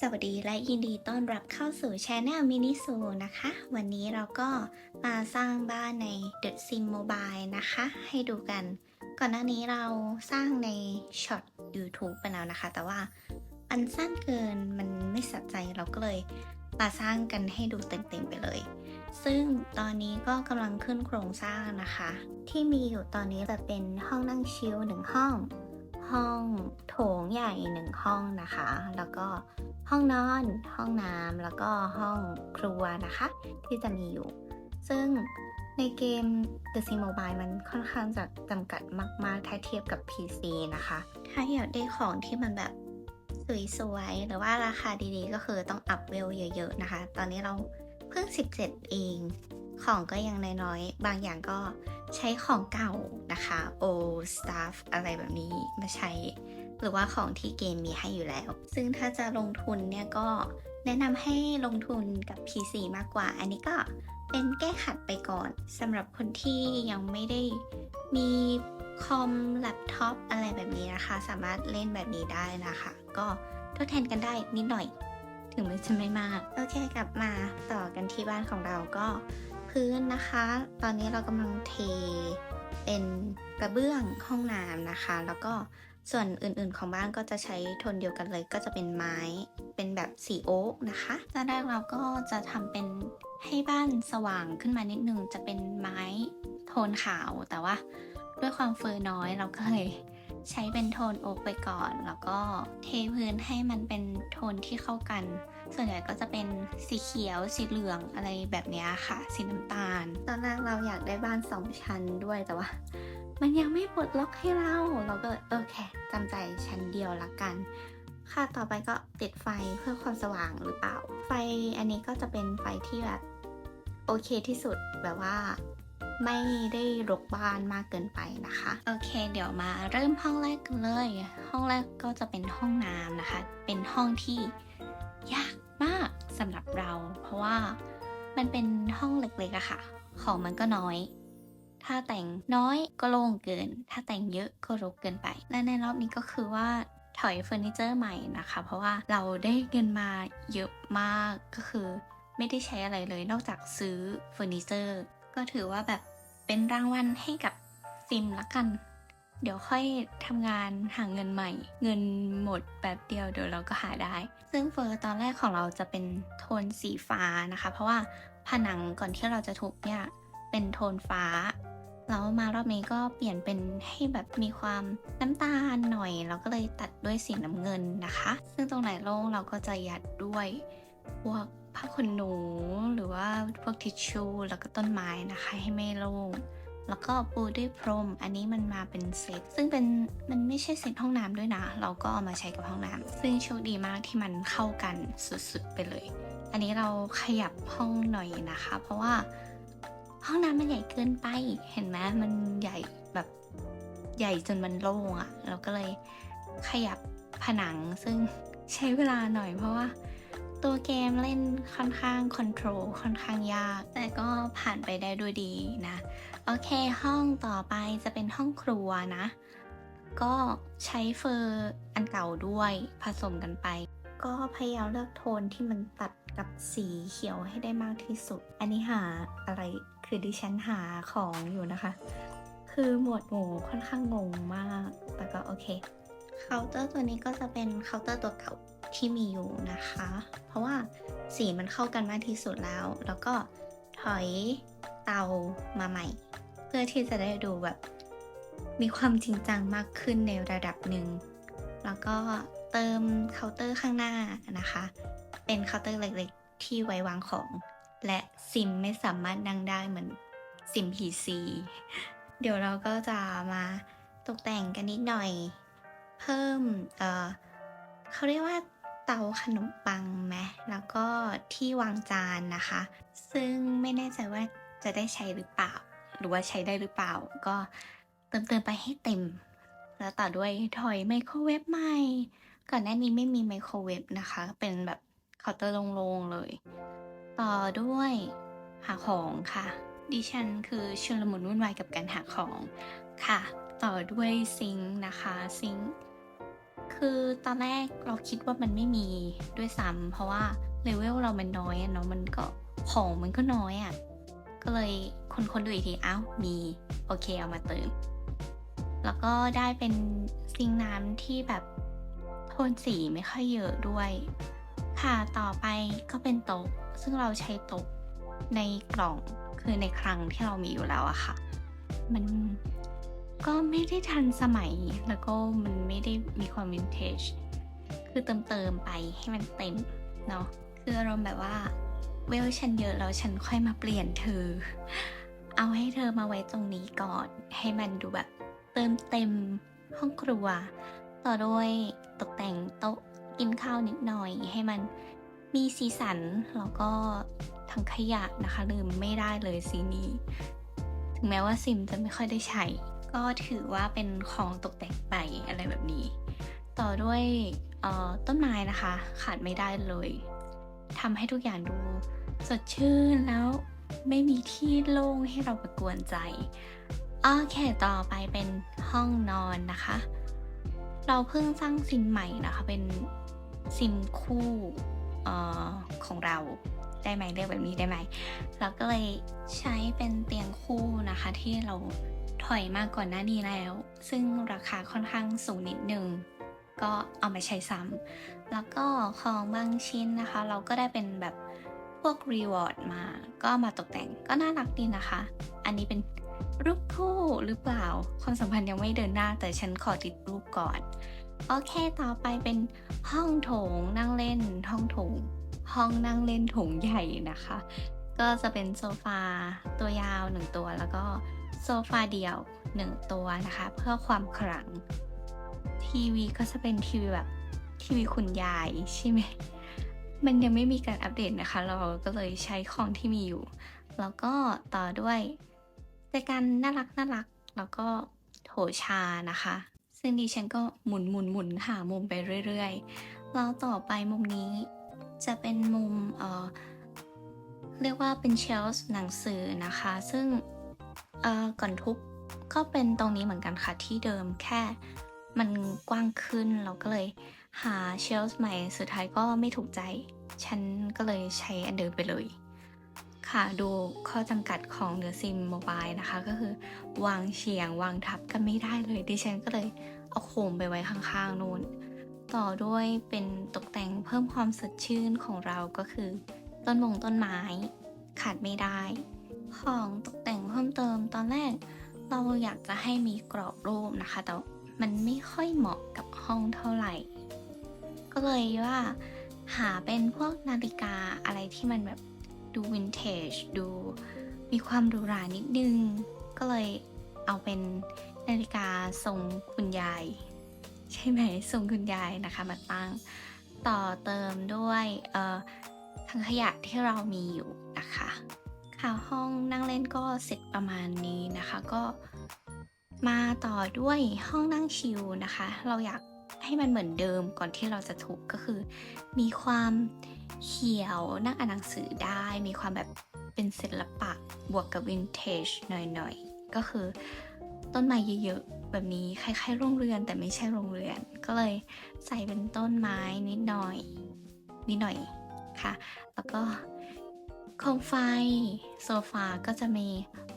สวัสดีและยินดีต้อนรับเข้าสู่ช anel มินิซูนะคะ วันนี้เราก็มาสร้างบ้านใน The Sim Mobile นะคะ ให้ดูกัน ก่อนหน้านี้เราสร้างในช็อต YouTube ไปแล้วนะคะ แต่ว่ามันสั้นเกินมันไม่สะใจเราก็เลยมาสร้างกันให้ดูเต็มๆไปเลย ซึ่งตอนนี้ก็กำลังขึ้นโครงสร้างนะคะ ที่มีอยู่ตอนนี้จะเป็นห้องนั่งชิลหนึ่งห้อง ห้องโถงใหญ่หนึ่งห้องนะคะ แล้วก็ห้องนอน ห้องน้ำแล้วก็ห้องครัวนะคะ ที่จะมีอยู่ ซึ่งในเกม The Sim Mobile มันค่อนข้างจะจำกัดมาก ๆ ถ้าเทียบกับ PC นะคะ ถ้าอยากได้ของที่มันแบบสวยๆหรือว่าราคาดีๆ ก็คือต้องอัพเวลเยอะ ๆ นะคะ ตอนนี้เราเพิ่ง 17 เอง ของก็ยังน้อยๆ บางอย่างก็ ใช้ของเก่านะคะ old stuff อะไรแบบนี้มาใช้ หรือว่าของที่เกมมีให้อยู่แล้ว ซึ่งถ้าจะลงทุนเนี่ยก็แนะนำให้ลงทุนกับ PC มากกว่า อันนี้ก็เป็นแก้ขัดไปก่อนสำหรับคนที่ยังไม่ได้มีคอมแล็ปท็อปอะไรแบบนี้นะคะ สามารถเล่นแบบนี้ได้นะคะ ก็ทดแทนกันได้นิดหน่อย ถึงมันจะไม่มาก โอเคกลับมาต่อกันที่บ้านของเราก็ พื้นนะคะ ตอนนี้เรากำลังเทเป็นกระเบื้องห้องน้ำนะคะ แล้วก็ส่วนอื่นๆของบ้านก็จะใช้โทนเดียวกันเลย ก็จะเป็นไม้เป็นแบบสีโอ๊กนะคะตอนแรกเราก็จะทำเป็นให้บ้านสว่างขึ้นมานิดนึง จะเป็นไม้โทนขาวแต่ว่า ด้วยความเฟอร์น้อยเราก็เลย ใช้เป็นโทนโอ๊กไปก่อน แล้วก็เทพื้นให้มันเป็นโทนที่เข้ากัน ส่วนใหญ่ก็จะเป็นสีเขียว สีเหลืองอะไรแบบเนี้ยค่ะ สีน้ำตาล ตอนแรกเราอยากได้บ้านสองชั้นด้วยแต่ว่า มันยังไม่ปลดล็อกให้เราเราก็โอเคจำใจชั้นเดียวละกันค่ะต่อไปก็ติดไฟเพื่อความสว่างหรือเปล่า ไฟอันนี้ก็จะเป็นไฟที่แบบโอเคที่สุดแบบว่า ไม่ได้รกบ้านมากเกินไปนะคะ โอเค เดี๋ยวมาเริ่มห้องแรกกันเลย ห้องแรกก็จะเป็นห้องน้ำนะคะ เป็นห้องที่ยากมากสำหรับเรา เพราะว่ามันเป็นห้องเล็กๆอะค่ะ ของมันก็น้อย ถ้าแต่งน้อยก็โล่งเกิน ถ้าแต่งเยอะก็รกเกินไป และในรอบนี้ก็คือว่าถอยเฟอร์นิเจอร์ใหม่นะคะ เพราะว่าเราได้เงินมาเยอะมากก็คือ ไม่ได้ใช้อะไรเลยนอกจากซื้อเฟอร์นิเจอร์ ก็ถือว่าแบบเป็นรางวัลให้กับซิมละกัน เดี๋ยวค่อยทำงานหาเงินใหม่ เงินหมดแบบเดียวเดี๋ยวเราก็หาได้ ซึ่งเฟอร์ตอนแรกของเราจะเป็นโทนสีฟ้านะคะ เพราะว่าผนังก่อนที่เราจะทุบเนี่ยเป็นโทนฟ้าแล้วมารอบนี้ก็เปลี่ยนเป็นให้แบบมีความน้ำตาลหน่อย เราก็เลยตัดด้วยสีน้ำเงินนะคะ ซึ่งตรงไหนโล่งเราก็จะยัดด้วยพวก ผ้าขนหนูหรือว่าพวกทิชชู่แล้วก็ต้นไม้นะคะให้ไม่โล่งแล้วก็ปูด้วยพรม อันนี้มันมาเป็นเซต ซึ่งเป็นมันไม่ใช่เซตห้องน้ำด้วยนะ เราก็เอามาใช้กับห้องน้ำซึ่งโชคดีมากที่มันเข้ากันสุดๆไปเลย อันนี้เราขยับห้องหน่อยนะคะ เพราะว่าห้องน้ำมันใหญ่เกินไป เห็นไหมมันใหญ่แบบใหญ่จนมันโล่งอะ่ะ เราก็เลยขยับผนังซึ่งใช้เวลาหน่อยเพราะว่า ตัวเกมเล่นค่อนข้างคอนโทรลค่อนข้างยาก แต่ก็ผ่านไปได้ด้วยดีนะ โอเคห้องต่อไปจะเป็นห้องครัวนะ ก็ใช้เฟอร์อันเก่าด้วยผสมกันไป ก็พยายามเลือกโทนที่มันตัดกับสีเขียวให้ได้มากที่สุด อันนี้หาอะไรคือดิฉันหาของอยู่นะคะ คือหมวดหมู่ค่อนข้างงงมาก แต่ก็โอเค เคาน์เตอร์ตัวนี้ก็จะเป็นเคาน์เตอร์ตัวเก่าที่มีอยู่นะคะ เพราะว่าสีมันเข้ากันมากที่สุดแล้ว แล้วก็ถอยเตามาใหม่ เพื่อที่จะได้ดูแบบมีความจริงจังมากขึ้นในระดับหนึ่ง แล้วก็เติมเคาน์เตอร์ข้างหน้านะคะ เป็นเคาน์เตอร์เล็กๆ ที่ไว้วางของ และซิมไม่สามารถนั่งได้เหมือนซิม PC เดี๋ยวเราก็จะมาตกแต่งกันนิดหน่อย เพิ่มเอ่อเขาเรียกว่าเตาขนมปังไหมแล้วก็ที่วางจานนะคะ ซึ่งไม่แน่ใจว่าจะได้ใช้หรือเปล่า หรือว่าใช้ได้หรือเปล่า ก็เติมเติมไปให้เต็ม แล้วต่อด้วยถอยไมโครเวฟใหม่ ก่อนหน้านี้ไม่มีไมโครเวฟนะคะ เป็นแบบเคาน์เตอร์โล่งๆเลย ต่อด้วยหาของค่ะ ดิฉันคือชุลมุนวุ่นวายกับการหาของค่ะ ต่อด้วยซิงค์นะคะซิงค์ คือตอนแรกเราคิดว่ามันไม่มีด้วยซ้ำเพราะว่าเลเวลเรามันน้อยเนาะมันก็ของมันก็น้อยอะ่ะก็เลยคนคนดูอีกทีอ้าวมีโอเคเอามาเติม แล้วก็ได้เป็นซิงน้ำที่แบบโทนสีไม่ค่อยเยอะด้วย ค่ะต่อไปก็เป็นโต๊ะซึ่งเราใช้โต๊ะในกล่องคือในคลังที่เรามีอยู่แล้วอะค่ะ มัน ก็ไม่ได้ทันสมัยแล้วก็มันไม่ได้มีความวินเทจ คือเติมเติมไปให้มันเต็มเนาะ คืออารมณ์แบบว่าเวลฉันเยอะแล้วฉันค่อยมาเปลี่ยนเธอ เอาให้เธอมาไว้ตรงนี้ก่อน ให้มันดูแบบเติมเต็มห้องครัว ต่อด้วยตกแต่งโต๊ะกินข้าวนิดหน่อย ให้มันมีสีสันแล้วก็ทั้งขยะนะคะลืมไม่ได้เลยสีนี้ ถึงแม้ว่าซิมจะไม่ค่อยได้ใช้ ก็ถือว่าเป็นของตกแต่งไปอะไรแบบนี้ ต่อด้วยต้นไม้นะคะ ขาดไม่ได้เลยทำให้ทุกอย่างดูสดชื่นแล้วไม่มีที่โล่งให้เราไปกวนใจโอเคต่อไปเป็นห้องนอนนะคะ เราเพิ่งสร้างซิมใหม่นะคะ เป็นซิมคู่ออของเราได้ไหมเรียกแบบนี้ได้ไหม เราก็เลยใช้เป็นเตียงคู่นะคะที่เรา ถอยมาก่อนหน้านี้แล้ว ซึ่งราคาค่อนข้างสูงนิดนึงก็เอามาใช้ซ้ำแล้วก็ของบางชิ้นนะคะ เราก็ได้เป็นแบบพวกรีวอร์ดมา ก็มาตกแต่งก็น่ารักดีนะคะ อันนี้เป็นรูปคู่หรือเปล่า ความสัมพันธ์ยังไม่เดินหน้าแต่ฉันขอติดรูปก่อน โอเคต่อไปเป็นห้องโถงนั่งเล่น ห้องโถง ห้องนั่งเล่นโถงใหญ่นะคะ ก็จะเป็นโซฟาตัวยาวหนึ่งตัวแล้วก็ โซฟาเดี่ยวหนึ่งตัวนะคะ เพื่อความขลัง ทีวีก็จะเป็นทีวีแบบทีวีคุณยายใช่ไหมมันยังไม่มีการอัปเดตนะคะ เราก็เลยใช้ของที่มีอยู่ แล้วก็ต่อด้วยแต่การน่ารักน่ารัก แล้วก็โถชานะคะ ซึ่งดิฉันก็หมุนหมุนหมุนหามุมไปเรื่อยๆแล้วต่อไปมุมนี้จะเป็นมุมเอ่อเรียกว่าเป็นเชลฟ์หนังสือนะคะ ซึ่ง ก่อนทุบก็เป็นตรงนี้เหมือนกันค่ะที่เดิมแค่มันกว้างขึ้นเราก็เลยหาเชลฟ์ใหม่สุดท้ายก็ไม่ถูกใจ ฉันก็เลยใช้อันเดิมไปเลย ค่ะดูข้อจำกัดของเดอะซิมโมบายนะคะ ก็คือ วางเฉียงวางทับกันไม่ได้เลยดิฉันก็เลยเอาโคมไปไว้ข้างๆนู่น ต่อด้วยเป็นตกแต่งเพิ่มความสดชื่นของเราก็คือ ต้นมงต้นไม้ขาดไม่ได้ ของตกแต่งเพิ่มเติมตอนแรก เราอยากจะให้มีกรอบรูปนะคะ แต่มันไม่ค่อยเหมาะกับห้องเท่าไหร่ ก็เลยว่า หาเป็นพวกนาฬิกาอะไรที่มันแบบดูวินเทจดูมีความหรูหรานิดนึง ก็เลยเอาเป็นนาฬิกาทรงคุณยาย ใช่ไหมทรงคุณยายนะคะมาตั้งต่อเติมด้วยเอ่อถังขยะที่เรามีอยู่นะคะ ค่ะห้องนั่งเล่นก็เสร็จประมาณนี้นะคะก็มาต่อด้วยห้องนั่งชิลนะคะ เราอยากให้มันเหมือนเดิมก่อนที่เราจะทุบก็คือ มีความเขียวนั่งอ่านหนังสือได้ มีความแบบเป็นศิลปะบวกกับวินเทจหน่อยๆ ก็คือต้นไม้เยอะๆ แบบนี้คล้ายๆโรงเรือนแต่ไม่ใช่โรงเรือน ก็เลยใส่เป็นต้นไม้นิดหน่อย นิดหน่อยค่ะ แล้วก็ โคมไฟ โซฟาก็จะมี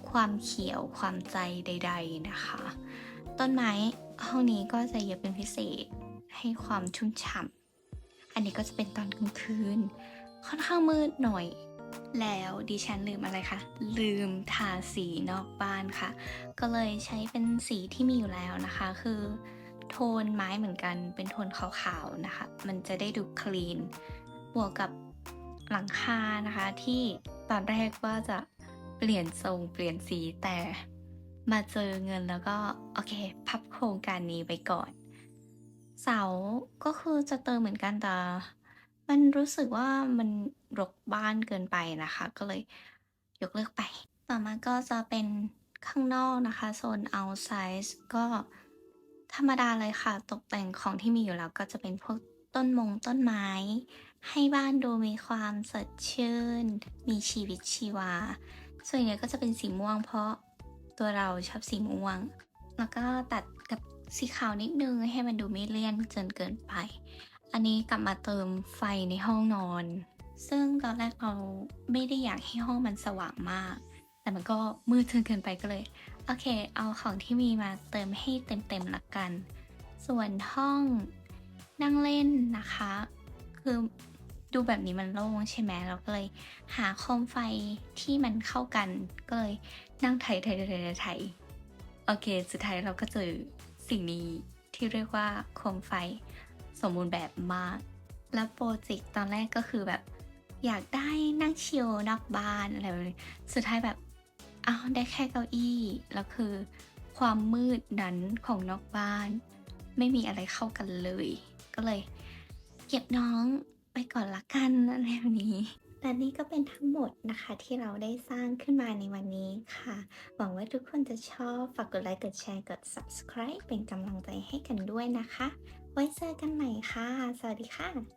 ความเขียวความใจใด ๆนะคะ ต้นไม้ห้องนี้ก็จะเยอะเป็นพิเศษให้ความชุ่มฉ่ำอันนี้ก็จะเป็นตอนกลางคืน ค่อนข้างมืดหน่อย แล้วดิฉันลืมอะไรคะ ลืมทาสีนอกบ้านค่ะ ก็เลยใช้เป็นสีที่มีอยู่แล้วนะคะ คือ โทนไม้เหมือนกันเป็นโทนขาวๆนะคะ มันจะได้ดูคลีน บวกกับ หลังคานะคะ ที่ตอนแรกว่าจะเปลี่ยนทรงเปลี่ยนสีแต่มาเจอเงินแล้วก็ โอเค พับโครงการนี้ไปก่อน เสาก็คือจะเติมเหมือนกันแต่มันรู้สึกว่ามันรกบ้านเกินไปนะคะ ก็เลยยกเลิกไป ต่อมาก็จะเป็นข้างนอกนะคะโซน outside ก็ธรรมดาเลยค่ะ ตกแต่งของที่มีอยู่แล้วก็จะเป็นพวก ต้นมงต้นไม้ ให้บ้านดูมีความสดชื่น มีชีวิตชีวา ส่วนใหญ่ก็จะเป็นสีม่วงเพราะตัวเราชอบสีม่วง แล้วก็ตัดกับสีขาวนิดนึงให้มันดูไม่เลี่ยนจนเกินไป อันนี้กลับมาเติมไฟในห้องนอน ซึ่งตอนแรกเราไม่ได้อยากให้ห้องมันสว่างมาก แต่มันก็มืดจนเกินไปก็เลย โอเค เอาของที่มีมาเติมให้เต็มๆละกัน ส่วนห้อง นั่งเล่นนะคะ คือดูแบบนี้มันโล่งใช่ไหมเราก็เลยหาโคมไฟที่มันเข้ากันก็เลยนั่งไถไถไถไถไถโอเค สุดท้ายเราก็เจอสิ่งนี้ที่เรียกว่าโคมไฟสมบูรณ์แบบมาก แล้วโปรเจกต์ตอนแรกก็คือแบบ อยากได้นั่งชิลนอกบ้านอะไรแบบนี้สุดท้ายแบบอ้าวได้แค่เก้าอี้แล้วคือ ความมืดนั้นของนอกบ้าน ไม่มีอะไรเข้ากันเลย ก็เลย เก็บน้องไปก่อนละกันอะไรแบบนี้ และนี่ก็เป็นทั้งหมดนะคะที่เราได้สร้างขึ้นมาในวันนี้ค่ะ หวังว่าทุกคนจะชอบ ฝากกดไลค์ กดแชร์ กด subscribe เป็นกำลังใจให้กันด้วยนะคะ ไว้เจอกันใหม่ค่ะ สวัสดีค่ะ